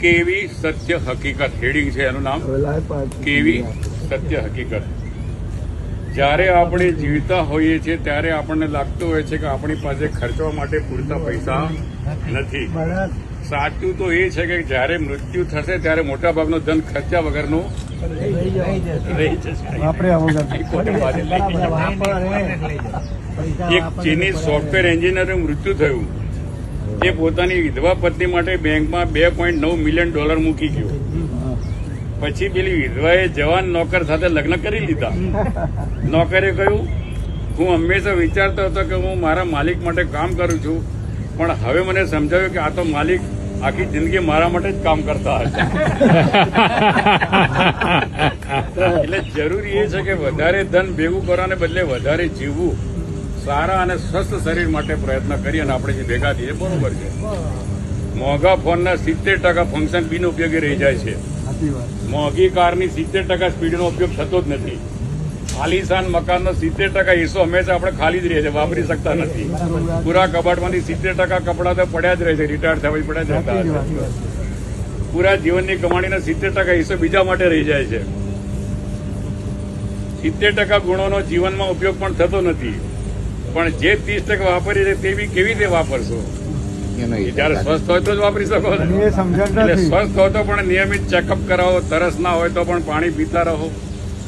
કેવી સત્ય હકીકત? હેડિંગ છે એનું નામ. કેવી સત્ય હકીકત? જ્યારે આપણે જીવતા હોઈએ છીએ ત્યારે આપણને લાગતું હોય છે કે આપણી પાસે ખર્ચવા માટે પૂરતા પૈસા નથી. સાચું તો એ છે કે જ્યારે મૃત્યુ થશે ત્યારે મોટાભાગનો ધન ખર્ચા વગરનું? એક ચીની સોફ્ટવેર એન્જિનિયરનું મૃત્યુ થયું. એ પોતાની વિધવા પત્ની માટે બેંકમાં બે પોઈન્ટ નવ મિલિયન ડોલર મૂકી ગયો. પછી પેલી વિધવાએ જવાન નોકર સાથે લગ્ન કરી લીધા. નોકરે કહ્યું હું હંમેશા વિચારતો હતો કે હું મારા માલિક માટે કામ કરું છું પણ હવે મને સમજાયું કે આ તો માલિક આખી જિંદગી મારા માટે જ કામ કરતા હતા એટલે જરૂરી એ છે કે વધારે ધન ભેગું કરવાને બદલે વધારે જીવવું સારા અને સ્વસ્થ શરીર માટે પ્રયત્ન કરીએ અને આપણે જે ભેગા થઈએ બરોબર છે. મોંઘા ફોનના સિત્તેર ટકા ફંક્શન બિનઉપયોગી રહી જાય છે. મોંઘી કારની સિત્તેર ટકા સ્પીડનો ઉપયોગ થતો જ નથી. આલીશાન મકાનનો સિત્તેર ટકા હિસ્સો હંમેશા આપણે ખાલી જ રહે છે વાપરી શકતા નથી. પૂરા કબાટમાંથી સિત્તેર ટકા કપડા તો પડ્યા જ રહે છે રિટાયર થવા પછી પડ્યા જ રહેતા પૂરા જીવનની કમાણીનો સિત્તેર ટકા હિસ્સો બીજા માટે રહી જાય છે. સિત્તેર ટકા ગુણોનો જીવનમાં ઉપયોગ પણ થતો નથી. પણ જે ત્રીસ ટકા વાપરી છે તે બી કેવી રીતે વાપરશો? જયારે સ્વસ્થ હોય તો જ વાપરી શકો ને એટલે સ્વસ્થ હોય તો પણ નિયમિત ચેકઅપ કરાવો તરસ ના હોય તો પણ પાણી પીતા રહો.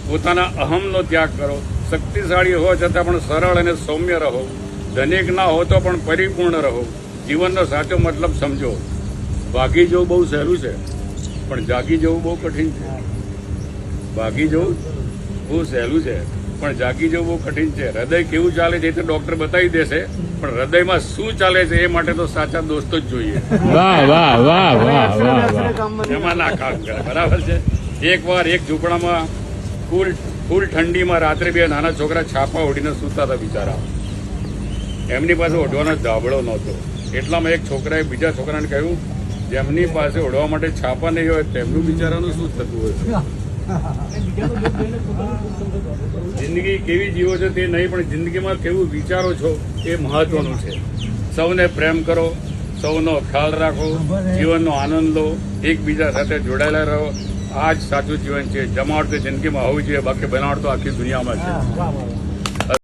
પોતાના અહમનો ત્યાગ કરો. શક્તિશાળી હોવા છતાં પણ સરળ અને સૌમ્ય રહો. ધનિક ના હો તો પણ પરિપૂર્ણ રહો. જીવનનો સાચો મતલબ સમજો. ભાગી જવું બહુ સહેલું છે પણ જાગી જવું બહુ કઠિન છે. ભાગી જવું બહુ સહેલું છે. પણ જાગી જવું બહુ કઠિન છે. હૃદય કેવું ચાલે છે એ તો ડોક્ટર બતાવી દેશે. પણ હૃદયમાં શું ચાલે છે એ માટે તો સાચા દોસ્તો જ જોઈએ. વાહ વાહ વાહ વાહ વાહ વાહ. એમાં ના કામ કરે. બરાબર છે? એક વાર એક ઝૂંપડામાં ફૂલ ફૂલ ઠંડીમાં રાત્રે બે નાના છોકરા છાપા ઓઢીને સૂતા હતા બિચારા. એમની પાસે ઓઢવાનો ધાબળો નહોતો. એટલામાં એક છોકરાએ બીજા છોકરાને કહ્યું જેમની પાસે ઓઢવા માટે છાપા નહીં હોય તેમનું બિચારાનું શું થતું હોય? જિંદગી કેવી જીવો છો તે નહીં, પણ જિંદગીમાં કેવું વિચારો છો એ મહત્વનું છે. સૌને પ્રેમ કરો, સૌનો ખ્યાલ રાખો, જીવનનો આનંદ લો, એકબીજા સાથે જોડાયેલા રહો. આ જ સાચું જીવન છે. જમાવટ તો જિંદગીમાં હોવી જોઈએ, બાકી બનાવટ તો આખી દુનિયામાં છે.